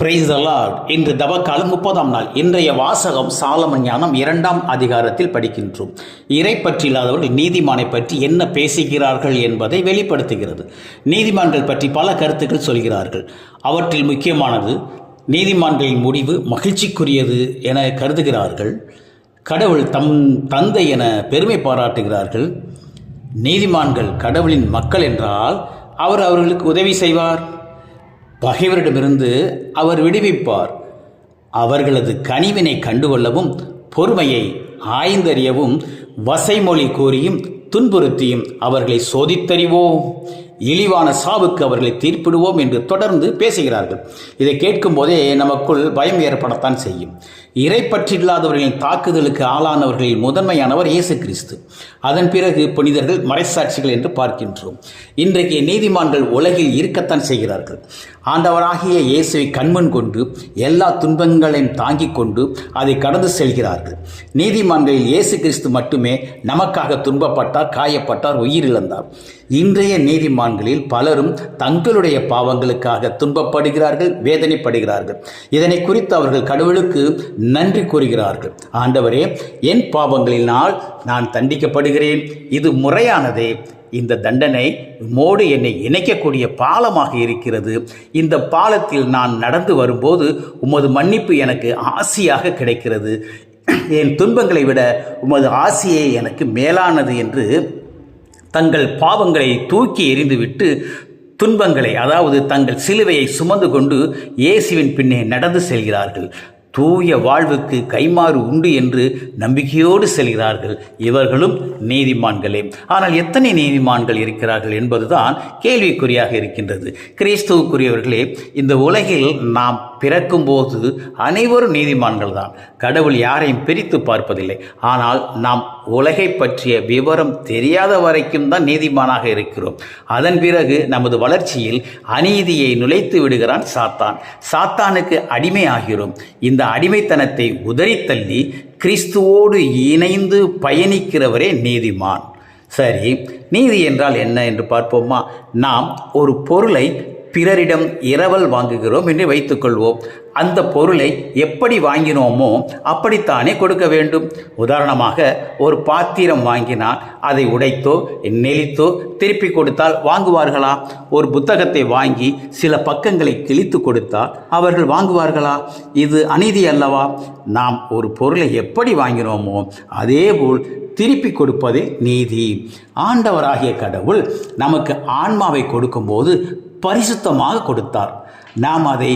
Price allot இன்று தவக்காலம் முப்பதாம் நாள். இன்றைய வாசகம் சாலமன் ஞானம் இரண்டாம் அதிகாரத்தில் படிக்கின்றோம். இறை பற்றி இல்லாதவர்கள் நீதிமானை பற்றி என்ன பேசுகிறார்கள் என்பதை வெளிப்படுத்துகிறது. நீதிமான்கள் பற்றி பல கருத்துக்கள் சொல்கிறார்கள். அவற்றில் முக்கியமானது நீதிமான்களின் முடிவு மகிழ்ச்சிக்குரியது என கருதுகிறார்கள். கடவுள் தம் தந்தை என பெருமை பாராட்டுகிறார்கள். நீதிமான்கள் கடவுளின் மக்கள் என்றால் அவர் அவர்களுக்கு உதவி செய்வார். பகைவரிடமிருந்து அவர் விடுவிப்பார். அவர்களது கனிவினை கண்டுகொள்ளவும் பொறுமையை ஆய்ந்தறியவும் வசைமொழி கூறியும் துன்புறுத்தியும் அவர்களை சோதித்தறிவோம். இழிவான சாவுக்கு அவர்களை தீர்ப்பிடுவோம் என்று தொடர்ந்து பேசுகிறார்கள். இதை கேட்கும் போதே நமக்குள் பயம் ஏற்படத்தான் செய்யும். இறை பற்றில்லாதவர்களின் தாக்குதலுக்கு ஆளானவர்களில் முதன்மையானவர் இயேசு கிறிஸ்து அதன் பிறகு புனிதர்கள் மறைசாட்சிகள் என்று பார்க்கின்றோம். இன்றைக்கு நீதிமான்கள் உலகில் இருக்கத்தான் செய்கிறார்கள். ஆண்டவராகிய இயேசுவை கண்முன் கொண்டு எல்லா துன்பங்களையும் தாங்கிக் கொண்டு அதை கடந்து செல்கிறார்கள். நீதிமான்களில் இயேசு கிறிஸ்து மட்டுமே நமக்காக துன்பப்பட்டார் காயப்பட்டார் உயிரிழந்தார். இன்றைய நீதிமான்களில் பலரும் தங்களுடைய பாவங்களுக்காக துன்பப்படுகிறார்கள் வேதனைப்படுகிறார்கள். இதனை குறித்து அவர்கள் கடவுளுக்கு நன்றி கூறுகிறார்கள். ஆண்டவரே என் பாவங்களினால் நான் தண்டிக்கப்படுகிறேன். இது முறையானதே. இந்த தண்டனை மோடு என்னை இணைக்கக்கூடிய பாலமாக இருக்கிறது. இந்த பாலத்தில் நான் நடந்து வரும்போது உமது மன்னிப்பு எனக்கு ஆசியாக கிடைக்கிறது. என் துன்பங்களை விட உமது ஆசியே எனக்கு மேலானது என்று தங்கள் பாவங்களை தூக்கி எறிந்துவிட்டு துன்பங்களை அதாவது தங்கள் சிலுவையை சுமந்து கொண்டு இயேசுவின் பின்னே நடந்து செல்கிறார்கள். தூய வாழ்வுக்கு கைமாறு உண்டு என்று நம்பிக்கையோடு செல்கிறார்கள். இவர்களும் நீதிமான்களே. ஆனால் எத்தனை நீதிமான்கள் இருக்கிறார்கள் என்பதுதான் கேள்விக்குறியாக இருக்கின்றது. கிறிஸ்துவுக்குரியவர்களே இந்த உலகில் நாம் பிறக்கும்போது அனைவரும் நீதிமான்கள் தான் கடவுள் யாரையும் பிரித்து பார்ப்பதில்லை. ஆனால் நாம் உலகை பற்றிய விவரம் தெரியாத வரைக்கும் தான் நீதிமானாக இருக்கிறோம். அதன் பிறகு நமது வளர்ச்சியில் அநீதியை நுழைத்து விடுகிறான் சாத்தான். சாத்தானுக்கு அடிமையாகிறோம். இந்த அடிமைத்தனத்தை உதறித்தள்ளி கிறிஸ்துவோடு இணைந்து பயணிக்கிறவரே நீதிமான். சரி நீதி என்றால் என்ன என்று பார்ப்போமா? நாம் ஒரு பொருளை பிறரிடம் இரவல் வாங்குகிறோம் என்று வைத்துக்கொள்வோம். அந்த பொருளை எப்படி வாங்கினோமோ அப்படித்தானே கொடுக்க வேண்டும். உதாரணமாக ஒரு பாத்திரம் வாங்கினால் அதை உடைத்தோ நெளித்தோ திருப்பி கொடுத்தால் வாங்குவார்களா? ஒரு புத்தகத்தை வாங்கி சில பக்கங்களை கிழித்து கொடுத்தால் அவர்கள் வாங்குவார்களா? இது அநீதி அல்லவா? நாம் ஒரு பொருளை எப்படி வாங்கினோமோ அதேபோல் திருப்பி கொடுப்பதே நீதி. ஆண்டவராகிய கடவுள் நமக்கு ஆன்மாவை கொடுக்கும்போது பரிசுத்தமாக கொடுத்தார். நாம் அதை